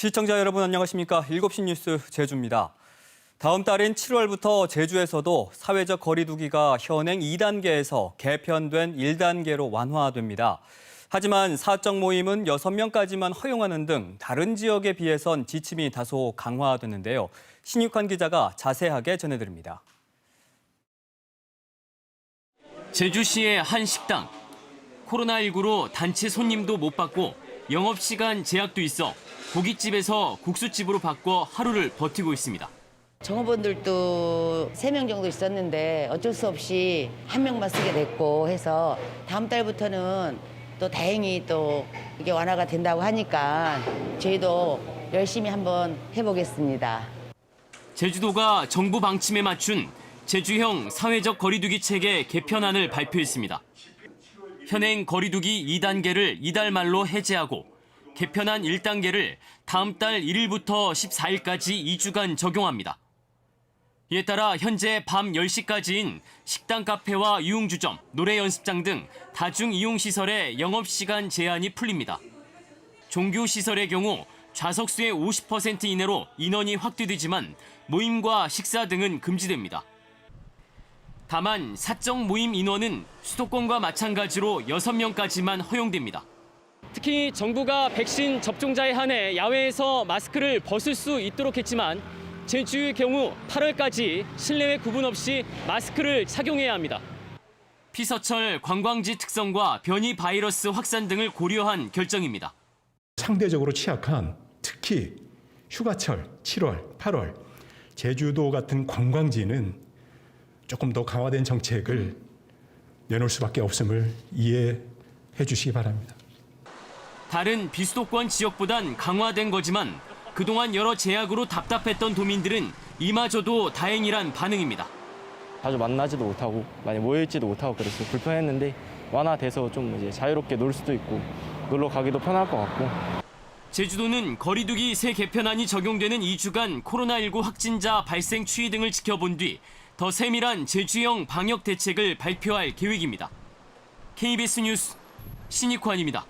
시청자 여러분 안녕하십니까? 7시 뉴스 제주입니다. 다음 달인 7월부터 제주에서도 사회적 거리두기가 현행 2단계에서 개편된 1단계로 완화됩니다. 하지만 사적 모임은 6명까지만 허용하는 등 다른 지역에 비해선 지침이 다소 강화됐는데요. 신육환 기자가 자세하게 전해드립니다. 제주시의 한 식당. 코로나19로 단체 손님도 못 받고 영업시간 제약도 있어 고깃집에서 국수집으로 바꿔 하루를 버티고 있습니다. 종업원들도 세 명 정도 있었는데 어쩔 수 없이 한 명만 쓰게 됐고 해서 다음 달부터는 또 다행히 또 이게 완화가 된다고 하니까 저희도 열심히 한번 해보겠습니다. 제주도가 정부 방침에 맞춘 제주형 사회적 거리두기 체계 개편안을 발표했습니다. 현행 거리두기 2단계를 이달 말로 해제하고 개편안 1단계를 다음 달 1일부터 14일까지 2주간 적용합니다. 이에 따라 현재 밤 10시까지인 식당 카페와 유흥주점, 노래 연습장 등 다중 이용 시설의 영업 시간 제한이 풀립니다. 종교 시설의 경우 좌석수의 50% 이내로 인원이 확대되지만 모임과 식사 등은 금지됩니다. 다만 사적 모임 인원은 수도권과 마찬가지로 6명까지만 허용됩니다. 특히 정부가 백신 접종자에 한해 야외에서 마스크를 벗을 수 있도록 했지만 제주의 경우 8월까지 실내외 구분 없이 마스크를 착용해야 합니다. 피서철 관광지 특성과 변이 바이러스 확산 등을 고려한 결정입니다. 상대적으로 취약한 특히 휴가철 7월, 8월 제주도 같은 관광지는 조금 더 강화된 정책을 내놓을 수밖에 없음을 이해해 주시기 바랍니다. 다른 비수도권 지역보단 강화된 거지만 그동안 여러 제약으로 답답했던 도민들은 이마저도 다행이란 반응입니다. 자주 만나지도 못하고 많이 모여있지도 못하고 그래서 불편했는데 완화돼서 좀 이제 자유롭게 놀 수도 있고 놀러 가기도 편할 것 같고 제주도는 거리두기 새 개편안이 적용되는 2주간 코로나19 확진자 발생 추이 등을 지켜본 뒤 더 세밀한 제주형 방역 대책을 발표할 계획입니다. KBS 뉴스 신익환입니다.